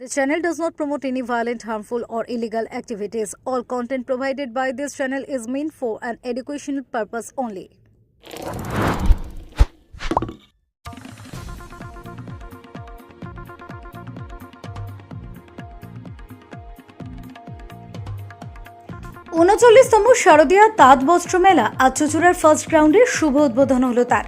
The channel does not promote any violent, harmful, or illegal activities. All content provided by this channel is meant for an educational purpose only. উনচল্লিশতম শারদীয়া তাঁত বস্ত্র মেলা আজ চুচুড়ার first গ্রাউন্ডে শুভ উদ্বোধন হলো তার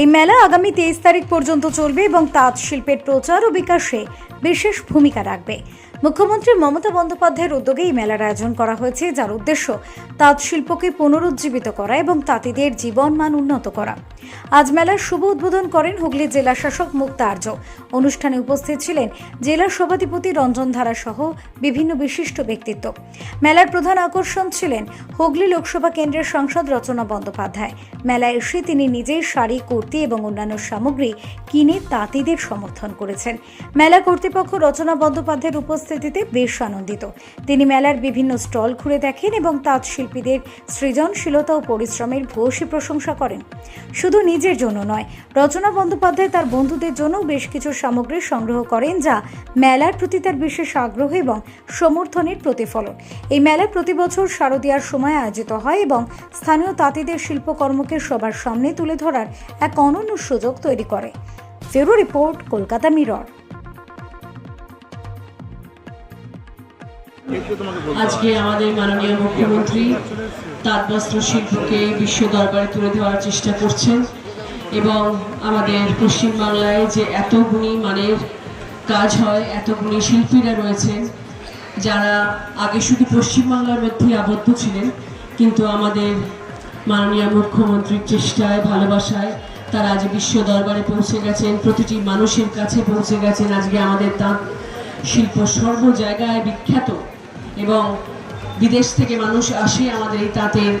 এই মেলা আগামী তেইশ তারিখ পর্যন্ত চলবে এবং তাঁত শিল্পের প্রচার ও বিকাশে বিশেষ ভূমিকা রাখবে। মুখ্যমন্ত্রী মমতা বন্দ্যোপাধ্যায়ের উদ্যোগে এই মেলার আয়োজন করা হয়েছে, যার উদ্দেশ্য তাঁত শিল্পকে পুনরুজ্জীবিত করা এবং তাঁতিদের জীবনমান উন্নত করা। আজ মেলার শুভ উদ্বোধন করেন হুগলি জেলা শাসক মুক্তা আর্য। অনুষ্ঠানে উপস্থিত ছিলেন জেলার সভাধিপতি রঞ্জন ধারা সহ বিভিন্ন বিশিষ্ট ব্যক্তিত্ব। মেলার প্রধান আকর্ষণ ছিলেন হুগলি লোকসভা কেন্দ্রের সাংসদ রচনা বন্দ্যোপাধ্যায়। মেলায় এসে তিনি নিজেই শাড়ি, কুর্তি এবং অন্যান্য সামগ্রী কিনে তাঁতিদের সমর্থন করেছেন। মেলা কর্তৃপক্ষ রচনা বন্দ্যোপাধ্যায়ের উপস্থিতিতে বেশ আনন্দিত। তিনি মেলার বিভিন্ন স্টল ঘুরে দেখেন এবং তাঁত শিল্পীদের সৃজনশীলতা ও পরিশ্রমের ভূয়সী প্রশংসা করেন। শুধু নিজের জন্য নয়, রচনা বন্দ্যোপাধ্যায় তার বন্ধুদের জন্য বেশ কিছু সামগ্রী সংগ্রহ করেন যা মেলার প্রতি তার বিশেষ আগ্রহ এবং সমর্থনের প্রতিফলন। এই মেলা প্রতি বছর শারদীয়ার সময় আয়োজিত হয় এবং স্থানীয় তাঁতিদের শিল্পকর্মকে সবার সামনে তুলে ধরার এক অনন্য সুযোগ তৈরি করে। ফেরো রিপোর্ট, কলকাতা মিরর। আজকে আমাদের মাননীয় মুখ্যমন্ত্রী তাঁত বস্ত্র শিল্পকে বিশ্ব দরবারে তুলে ধরার চেষ্টা করছেন এবং আমাদের পশ্চিমবাংলায় যে এত গুণী মানের কাজ হয়, এত গুণী শিল্পীরা রয়েছেন, যারা আগে শুধু পশ্চিমবাংলার মধ্যে আবদ্ধ ছিলেন, কিন্তু আমাদের মাননীয় মুখ্যমন্ত্রীর চেষ্টায়, ভালোবাসায় তারা আজ বিশ্ব দরবারে পৌঁছে গেছেন, প্রতিটি মানুষের কাছে পৌঁছে গেছেন। আজকে আমাদের তাঁত শিল্প সর্ব জায়গায় বিখ্যাত। এবং বিদেশ থেকে মানুষ আসে আমাদের এই তাঁতের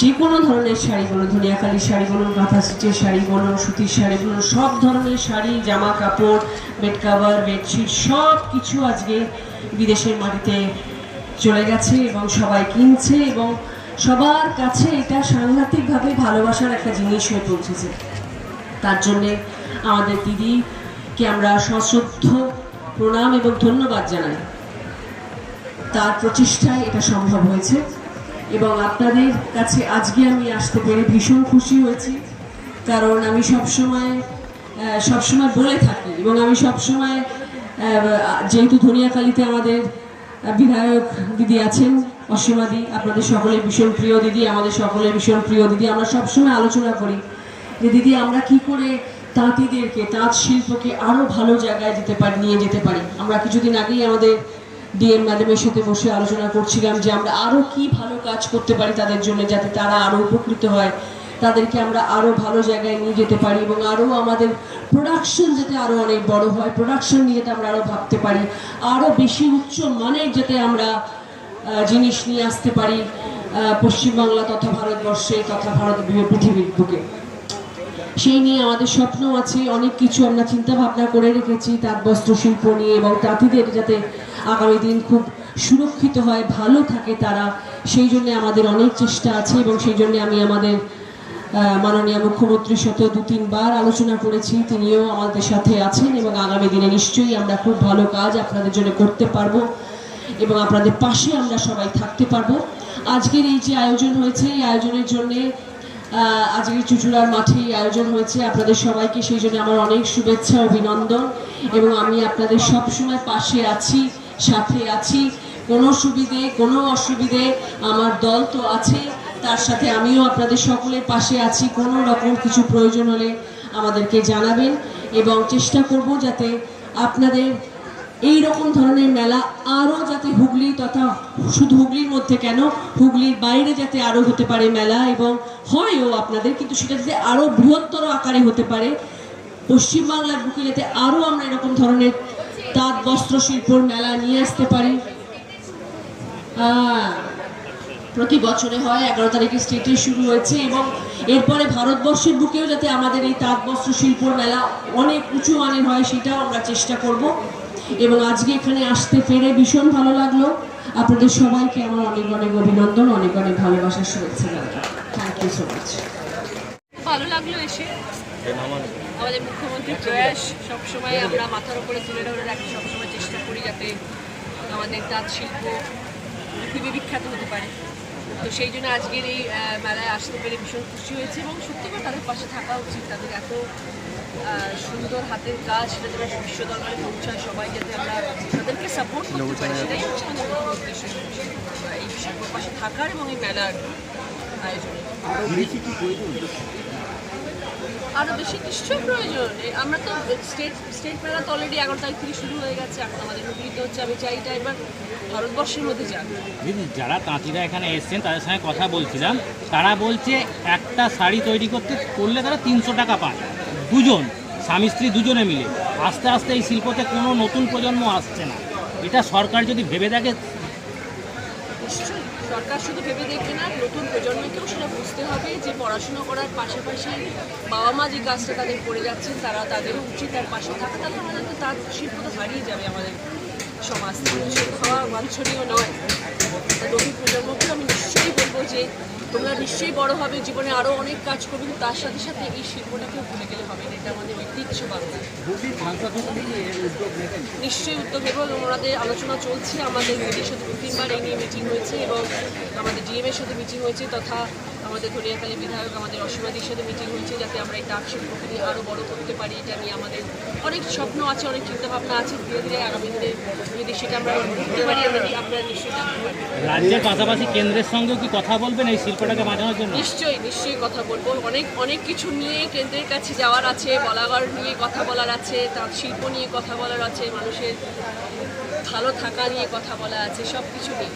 যে কোনো ধরনের শাড়ি বলুন ধনিয়াকালির শাড়ি বলুন, কাঁথা স্টিচের শাড়ি বলুন, সুতির শাড়ি বলুন, সব ধরনের শাড়ি, জামা কাপড়, বেড কাভার, বেডশিট, সব কিছু আজকে বিদেশের মাটিতে চলে গেছে এবং সবাই কিনছে এবং সবার কাছে এটা সাংঘাতিকভাবে ভালোবাসার একটা জিনিস হয়ে পৌঁছেছে। তার জন্যে আমাদের দিদিকে আমরা সশ্রদ্ধ, প্রণাম এবং ধন্যবাদ জানাই। তার প্রচেষ্টায় এটা সম্ভব হয়েছে। এবং আপনাদের কাছে আজকে আমি আসতে পেরে ভীষণ খুশি হয়েছি। কারণ আমি সবসময় সবসময় বলে থাকি এবং আমি সবসময় যেহেতু ধনিয়াকালীতে আমাদের বিধায়ক দিদি আছেন অসীমাদি আপনাদের সকলের ভীষণ প্রিয় দিদি, আমাদের সকলের ভীষণ প্রিয় দিদি, আমরা সবসময় আলোচনা করি যে দিদি, আমরা কি করে তাঁতিদেরকে, তাঁত শিল্পকে আরও ভালো জায়গায় যেতে পারি, নিয়ে যেতে পারি? আমরা কিছুদিন আগেই আমাদের ডিএম ম্যাডামের সাথে বসে আলোচনা করছিলাম যে আমরা আরও কি ভালো কাজ করতে পারি তাদের জন্য যাতে তারা আরও উপকৃত হয়। তাদেরকে আমরা আরও ভালো জায়গায় নিয়ে যেতে পারি এবং আরও আমাদের প্রোডাকশন যাতে আরও অনেক বড় হয় প্রোডাকশন নিয়ে যাতে আমরা আরও ভাবতে পারি আরও বেশি উচ্চ মানের যাতে আমরা জিনিস নিয়ে আসতে পারি পশ্চিমবাংলা তথা ভারতবর্ষে তথা ভারত পৃথিবীর বুকে। সেই নিয়ে আমাদের স্বপ্ন আছে, অনেক কিছু আমরা চিন্তা ভাবনা করে রেখেছি তাঁত বস্ত্র শিল্প নিয়ে এবং তাঁতিদের যাতে আগামী দিন খুব সুরক্ষিত হয়, ভালো থাকে তারা, সেই জন্য আমাদের অনেক চেষ্টা আছে এবং সেই জন্য আমি আমাদের মাননীয় মুখ্যমন্ত্রীর সাথে দু, তিনবার আলোচনা করেছি, তিনিও আমাদের সাথে আছেন এবং আগামী দিনে নিশ্চয়ই আমরা খুব ভালো কাজ আপনাদের জন্য করতে পারব এবং আপনাদের পাশে আমরা সবাই থাকতে পারব। আজকের এই যে আয়োজন হয়েছে, এই আয়োজনের জন্যে আজকে চুচুড়ার মাঠে আয়োজন হয়েছে। আপনাদের সবাইকে সেই জন্য আমার অনেক শুভেচ্ছা, অভিনন্দন এবং আমি আপনাদের সব সময় পাশে আছি, সাথে আছি। কোনো সুবিধে, কোনো অসুবিধে আমার দল তো আছে, তার সাথে আমিও আপনাদের সকলের পাশে আছি। কোনো রকম কিছু প্রয়োজন হলে আমাদেরকে জানাবেন এবং চেষ্টা করব যাতে আপনাদের এই রকম ধরনের মেলা আরও যাতে হুগলি তথা শুধু হুগলির মধ্যে কেন? হুগলির বাইরে যাতে আরও হতে পারে মেলা এবং হয়ও আপনাদের, কিন্তু সেটা যাতে আরও বৃহত্তর আকারে হতে পারে। পশ্চিমবাংলার বুকে যাতে আরও আমরা এরকম ধরনের তাঁত, বস্ত্র, শিল্পর মেলা নিয়ে আসতে পারি। প্রতি বছরে হয়, এগারো তারিখে স্টেটে শুরু হয়েছে এবং এরপরে ভারতবর্ষের বুকেও যাতে আমাদের এই তাঁত, বস্ত্র, শিল্পর মেলা অনেক উঁচু মানের হয়, সেটাও আমরা চেষ্টা করব। এবং আজকে এখানে আসতে পেরে ভীষণ ভালো লাগল। আপনাদের সবাইকে আমার অনেক অনেক অভিনন্দন, অনেক অনেক ভালোবাসার শুভেচ্ছা থ্যাংক ইউ সো মাচ ভালো লাগল এসে। আমাদের মুখ্যমন্ত্রীর প্রয়াস, সবসময় আমরা মাথার উপরে তুলে ধরে রাখি, সবসময় চেষ্টা করি যাতে আমাদের তাঁত শিল্প পৃথিবী বিখ্যাত হতে পারে। তো সেই জন্য আজকের এই মেলায় আসতে পেরে ভীষণ খুশি হয়েছে এবং সত্যি করে তাদের পাশে থাকা উচিত, তাদের এত সুন্দর হাতের কাজ সেটা যারা বিশ্ব দরবারে পৌঁছায় সবাই যাতে আমরা তাদেরকে সাপোর্ট করতে পারি সেটাই হচ্ছে আমাদের উদ্দেশ্য। এই শিল্পের পাশে থাকার এবং এই মেলার আয়োজন। আরও বেশি নিশ্চয়ই প্রয়োজন। আমরা তো স্টেট স্টেট মেলা তো অলরেডি এগারো তারিখ থেকে শুরু হয়ে গেছে এখন আমাদের হুগলিতে হচ্ছে আমি চাই এটা এবার ভারতবর্ষের মধ্যে যাক। যারা তাঁতিরা এখানে এসছেন তাদের সঙ্গে কথা বলছিলাম। তারা বলছে একটা শাড়ি তৈরি করতে করলে তারা তিনশো টাকা পায়। দুজন, স্বামী স্ত্রী দুজনে মিলে। আস্তে আস্তে এই শিল্পতে কোনো নতুন প্রজন্ম আসছে না। এটা সরকার যদি ভেবে দেখে সরকার শুধু ভেবে দেখবে না, নতুন প্রজন্মকেও সেটা বুঝতে হবে যে পড়াশোনা করার পাশাপাশি বাবা মা যে কাজটা তাদের করে যাচ্ছেন, তারা তাদেরও উচিত তার পাশে থাকা। তাহলে আমাদের তার শিল্প তো হারিয়ে যাবে আমাদের। সমাজ হওয়া বাঞ্ছনীয় নয়। তা প্রজন্মকে আমি নিশ্চয়ই বলব যে, তোমরা নিশ্চয়ই বড় হবে, জীবনে আরও অনেক কাজ করবে তার সাথে সাথে এই ভুলে গেলে হবে এটা আমাদের নিশ্চয়ই উদ্যোগ নেব। এবং ওনাদের আলোচনা চলছে। আমাদের মোদীর সাথে দু তিনবার এই নিয়ে মিটিং হয়েছে এবং আমাদের ডিএম এর সাথে মিটিং হয়েছে তথা আমাদের ধরিয়াখালী বিধায়ক আমাদের অসীমাদির সাথে মিটিং হয়েছে যাতে আমরা এই তাঁত শিল্পকে নিয়ে আরও বড় করতে পারি। এটা নিয়ে আমাদের অনেক স্বপ্ন আছে অনেক চিন্তাভাবনা আছে। ধীরে ধীরে আগামী দিনে যদি সেটা আমরা করতে পারি আমরা আপনারা নিশ্চয়ই রাজ্যের পাশাপাশি কেন্দ্রের সঙ্গেও কি কথা বলবেন এই শিল্পটাকে বাঁচানোর জন্য? নিশ্চয়ই নিশ্চয়ই কথা বলব। অনেক অনেক কিছু নিয়ে কেন্দ্রের কাছে যাওয়ার আছে বলাগড় নিয়ে কথা বলার আছে তাঁত শিল্প নিয়ে কথা বলার আছে মানুষের ভালো থাকা নিয়ে কথা বলা আছে সব কিছু নিয়ে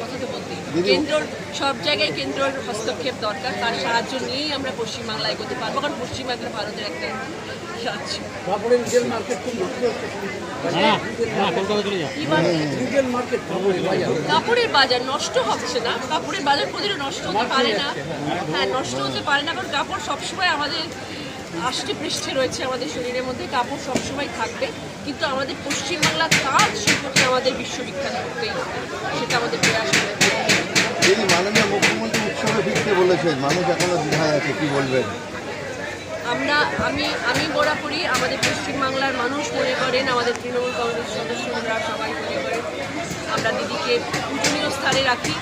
কথা তো বলতেই হবে। কেন্দ্রর সব জায়গায় কেন্দ্রর হস্তক্ষেপ দরকার তার সাহায্য নিয়েই আমরা পশ্চিমবাংলায় এগোতে পারব কারণ পশ্চিমবাংলা ভারতের একটা রাজ্য না না কলকাতা চলে যাও। কি বলে? কাপড়ের বাজার নষ্ট হচ্ছে না কাপড়ের বাজার কোনোদিনও নষ্ট হতে পারে না। হ্যাঁ নষ্ট হতে পারে না কারণ কাপড় সবসময় আমাদের আষ্টে পৃষ্ঠে রয়েছে আমাদের শরীরের মধ্যে কাপড় সবসময় থাকবে কিন্তু আমাদের পশ্চিমবাংলার তাঁত শিল্পকে আমাদের বিশ্ববিখ্যাত করতেই হবে সেটা আমাদের প্রয়াস মাননীয় মুখ্যমন্ত্রী উৎসবে ফিরতে বলেছেন। মানুষ এখনও দ্বিধায় আছে কি বলবেন? আমরা আমি আমি বরাবরই আমাদের পশ্চিমবাংলার মানুষ মনে করেন আমাদের তৃণমূল কংগ্রেস সদস্যরা সবাই মনে করেন। আমরা দিদিকে পূজনীয় স্থানে রাখি।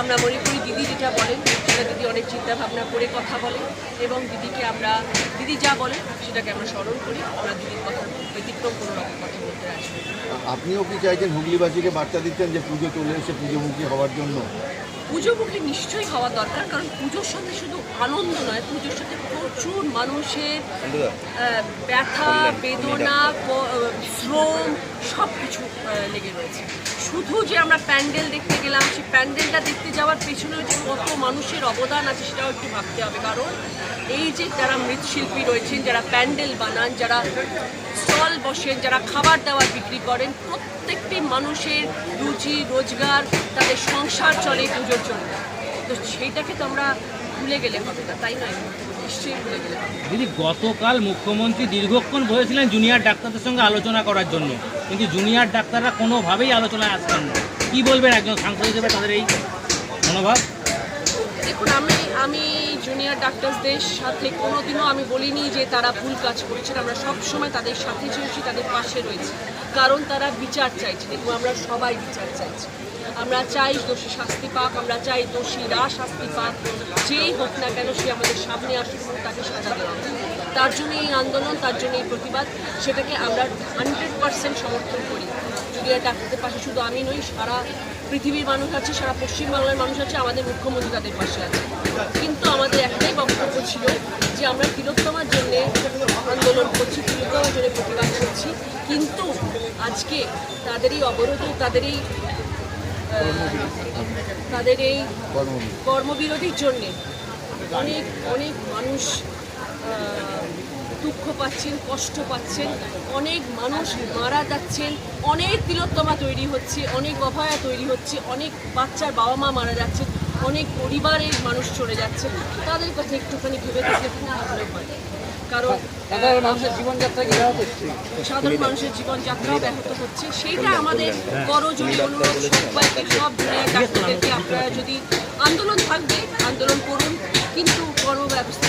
আমরা মনে করি দিদি যেটা বলেন সেটা দিদি অনেক চিন্তা ভাবনা করে কথা বলেন এবং দিদিকে আমরা দিদি যা বলেন সেটাকে আমরা স্মরণ করি। আমরা দিদির কথা ব্যতিক্রম কোনো রকম কথা বলতে আসব না। আপনিও কি চাইছেন হুগলিবাসীকে বার্তা দিচ্ছেন যে পুজো চলে এসে পুজোমুখী হওয়ার জন্য? পুজোমুখী নিশ্চয়ই হওয়া দরকার কারণ পুজোর সাথে শুধু আনন্দ নয় পুজোর সাথে প্রচুর মানুষের ব্যথা বেদনা শ্রম সব কিছু লেগে রয়েছে। শুধু যে আমরা প্যান্ডেল দেখতে গেলাম, সেই প্যান্ডেলটা দেখতে যাওয়ার পেছনেও যে কত মানুষের অবদান আছে সেটাও একটু ভাবতে হবে। কারণ এই যে যারা মৃৎশিল্পী রয়েছেন, যারা প্যান্ডেল বানান, যারা স্টল বসেন, যারা খাবার দাবার বিক্রি করেন, প্রত্যেকটি মানুষের রুচি রোজগার, তাদের সংসার চলে, পুজোর জন্য তো সেইটাকে তো আমরা ভুলে গেলে হবে না, তাই নয়? ভুলে গেলে দিদি, গতকাল মুখ্যমন্ত্রী দীর্ঘক্ষণ বসেছিলেন জুনিয়র ডাক্তারদের সঙ্গে আলোচনা করার জন্য। কিন্তু জুনিয়র ডাক্তাররা কোনোভাবেই আলোচনায় আসছেন না। কী বলবেন একজন সাংসদ হিসেবে তাদের এই মনোভাব? দেখুন, আমি আমি জুনিয়র ডাক্তারসদের সাথে কোনোদিনও আমি বলিনি যে তারা ভুল কাজ করেছেন। আমরা সব সময় তাদের সাথে চলছি, তাদের পাশে রয়েছি। কারণ তারা বিচার চাইছে। দেখুন, আমরা সবাই বিচার চাইছি। আমরা চাই দোষী শাস্তি পাক, আমরা চাই দোষীরা শাস্তি পাক। যেই হোক না কেন সে আমাদের সামনে আসুক তাকে সাজা দেওয়া। তার জন্য এই আন্দোলন তার জন্য এই প্রতিবাদ সেটাকে আমরা হান্ড্রেড পার্সেন্ট সমর্থন করি। জুনিয়র ডাক্তারদের পাশে শুধু আমি নই সারা পৃথিবীর মানুষ আছে সারা পশ্চিমবাংলার মানুষ আছে আমাদের মুখ্যমন্ত্রী তাদের পাশে আছে। কিন্তু আমাদের একটাই বক্তব্য ছিল যে আমরা তিলোত্তমার জন্য আন্দোলন করছি তিলোত্তমার জন্য প্রতিবাদ করছি। কিন্তু আজকে তাদের এই অবরোধ তাদের এই তাদের এই কর্মী কর্মবিরতির জন্যে অনেক অনেক মানুষ দুঃখ পাচ্ছেন কষ্ট পাচ্ছেন। অনেক মানুষ মারা যাচ্ছেন। অনেক তিলোত্তমা তৈরি হচ্ছে অনেক অভয়া তৈরি হচ্ছে অনেক বাচ্চার বাবা মা মারা যাচ্ছে অনেক পরিবারের মানুষ চলে যাচ্ছে। তাদের কথা একটুখানি ভেবে দেখলে খুব ভালো হয়। কারণ সাধারণ মানুষের জীবনযাত্রা সাধারণ মানুষের জীবনযাত্রাও ব্যাহত হচ্ছে। সেইটা আমাদের করজোড়ে অনুরোধ সবাইকে সব ডাক্তারদেরকে আপনারা যদি আন্দোলন থাকবে আন্দোলন করুন। কিন্তু কর্মব্যবস্থা